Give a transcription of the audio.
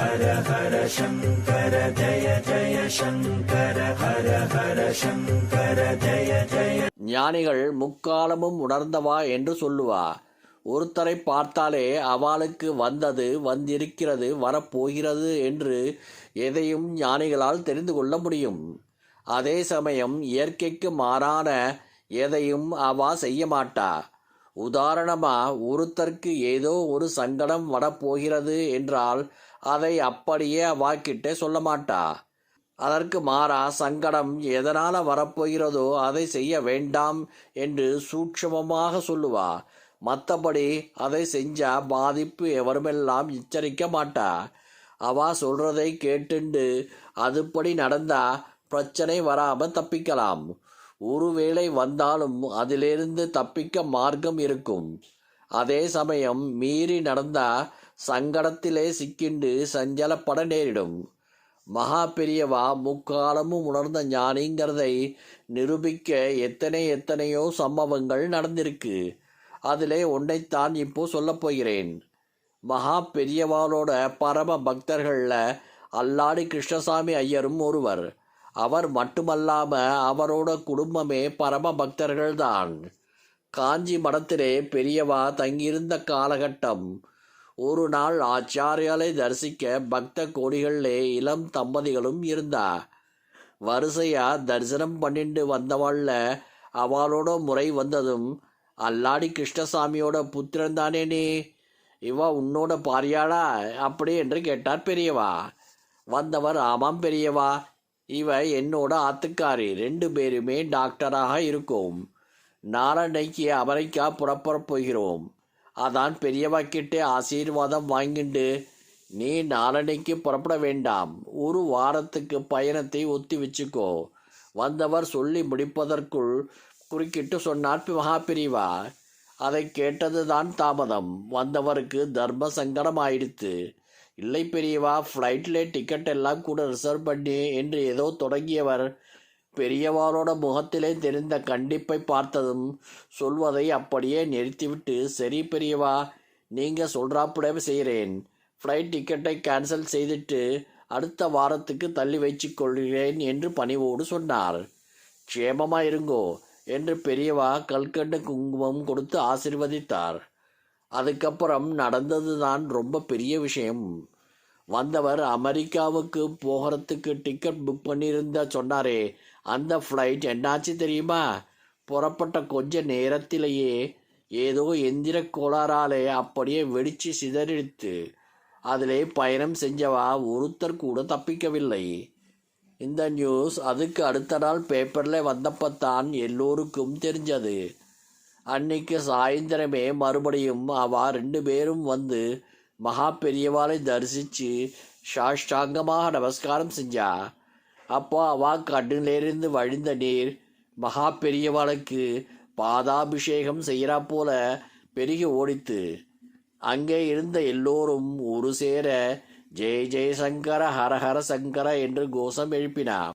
ஹர ஹர சங்கர ஜய ஜய சங்கர ஹர ஹர சங்கர ஜய ஜய ஞானிகள் முக்காலமும் உணர்ந்தவா என்று சொல்லுவா. ஒருத்தரை பார்த்தாலே அவளுக்கு வந்தது வந்திருக்கிறது வரப்போகிறது என்று எதையும் ஞானிகளால் தெரிந்து கொள்ள முடியும். அதே சமயம் இயற்கைக்கு மாறான எதையும் அவா செய்ய மாட்டா. உதாரணமா ஒருத்தருக்கு ஏதோ ஒரு சங்கடம் வரப்போகிறது என்றால் அதை அப்படியே அவாக்கிட்டே சொல்ல மாட்டா. அதற்கு மாறா சங்கடம் எதனால வரப்போகிறதோ அதை செய்ய வேண்டாம் என்று சூட்சமமாக சொல்லுவா. மற்றபடி அதை செஞ்சா பாதிப்பு எவருமெல்லாம் எச்சரிக்க மாட்டா. அவா சொல்றதை கேட்டுண்டு அதுபடி நடந்தா பிரச்சனை வராம தப்பிக்கலாம். ஒருவேளை வந்தாலும் அதிலிருந்து தப்பிக்க மார்க்கம் இருக்கும். அதே சமயம் மீறி நடந்தா சங்கடத்திலே சிக்கிண்டு சஞ்சலப்பட நேரிடும். மகா பெரியவா முக்காலமும் உணர்ந்த ஞானிங்கிறதை நிரூபிக்க எத்தனை எத்தனையோ சம்பவங்கள் நடந்திருக்கு. அதிலே ஒன்றைத்தான் இப்போ சொல்லப் போகிறேன். மகா பெரியவாளோட பரம பக்தர்களில் அல்லாடி கிருஷ்ணசாமி ஐயரும் ஒருவர். அவர் மட்டுமல்லாம அவரோட குடும்பமே பரம பக்தர்கள்தான் காஞ்சி மடத்திலே பெரியவா தங்கியிருந்த காலகட்டம். ஒரு நாள் ஆச்சாரியாலை தரிசிக்க பக்த கோடிகளிலே இளம் தம்பதிகளும் இருந்தா. வரிசையா தரிசனம் பண்ணிட்டு வந்தவள்ல அவளோட முறை வந்ததும் அல்லாடி கிருஷ்ணசாமியோட புத்திரன் தானே நீ? இவா உன்னோட பாரியாளா? அப்படி என்று கேட்டார் பெரியவா. வந்தவர் ஆமாம் பெரியவா. இவ என்னோட ஆத்துக்காரி. ரெண்டு பேருமே டாக்டராக இருக்கோம். நாளன்னைக்கு அமெரிக்கா புறப்பட போகிறோம். அதான் பெரியவா கிட்டே ஆசீர்வாதம் வாங்கிண்டு நீ நாளன்னைக்கு புறப்பட வேண்டாம். ஒரு வாரத்துக்கு பயணத்தை ஒத்தி வச்சுக்கோ. வந்தவர் சொல்லி முடிப்பதற்குள் குறுக்கிட்டு சொன்னார் மகா பிரிவா அதை கேட்டதுதான் தாமதம். வந்தவருக்கு தர்ம சங்கடம் ஆயிடுத்து. இல்லை பெரியவா ஃப்ளைட்டில் டிக்கெட் எல்லாம் கூட ரிசர்வ் பண்ணி என்று ஏதோ தொடங்கியவர். பெரியவாரோட முகத்திலே தெரிந்த கண்டிப்பை பார்த்ததும் சொல்வதை அப்படியே நிறுத்திவிட்டு சரி பெரியவா நீங்கள் சொல்கிறாப்புட செய்கிறேன். ஃப்ளைட் டிக்கெட்டை கேன்சல் செய்துட்டு அடுத்த வாரத்துக்கு தள்ளி வைத்துக் கொள்கிறேன் என்று பணிவோடு சொன்னார். க்ஷேமமாக இருங்கோ என்று பெரியவா கல்கண்டு குங்குமம் கொடுத்து ஆசிர்வதித்தார். அதுக்கப்புறம் நடந்தது தான் ரொம்ப பெரிய விஷயம். வந்தவர் அமெரிக்காவுக்கு போகிறதுக்கு டிக்கெட் புக் பண்ணியிருந்தா சொன்னாரே அந்த ஃப்ளைட் என்னாச்சு தெரியுமா? புறப்பட்ட கொஞ்ச நேரத்திலேயே ஏதோ எந்திர கோளாறாலே அப்படியே வெடிச்சு சிதறிடுத்து அதிலே பயணம் செஞ்சவா ஒருத்தர் கூட தப்பிக்கவில்லை. இந்த நியூஸ் அதுக்கு அடுத்த நாள் பேப்பரில் வந்தப்பத்தான் எல்லோருக்கும் தெரிஞ்சது. அன்னைக்கு சாயந்தரமே மறுபடியும் அவா ரெண்டு பேரும் வந்து மகா பெரியவாளை தரிசித்து சாஷ்டாங்கமாக நமஸ்காரம் செஞ்சா. அப்போ அவா கண்ணிலேருந்து வழிந்த நீர் மகா பெரியவாளுக்கு பாதாபிஷேகம் செய்கிறா போல பெருகி ஓடித்து. அங்கே இருந்த எல்லோரும் ஒரு சேர ஜெய் ஜெய் சங்கர ஹர ஹர சங்கர என்று கோஷம் எழுப்பினார்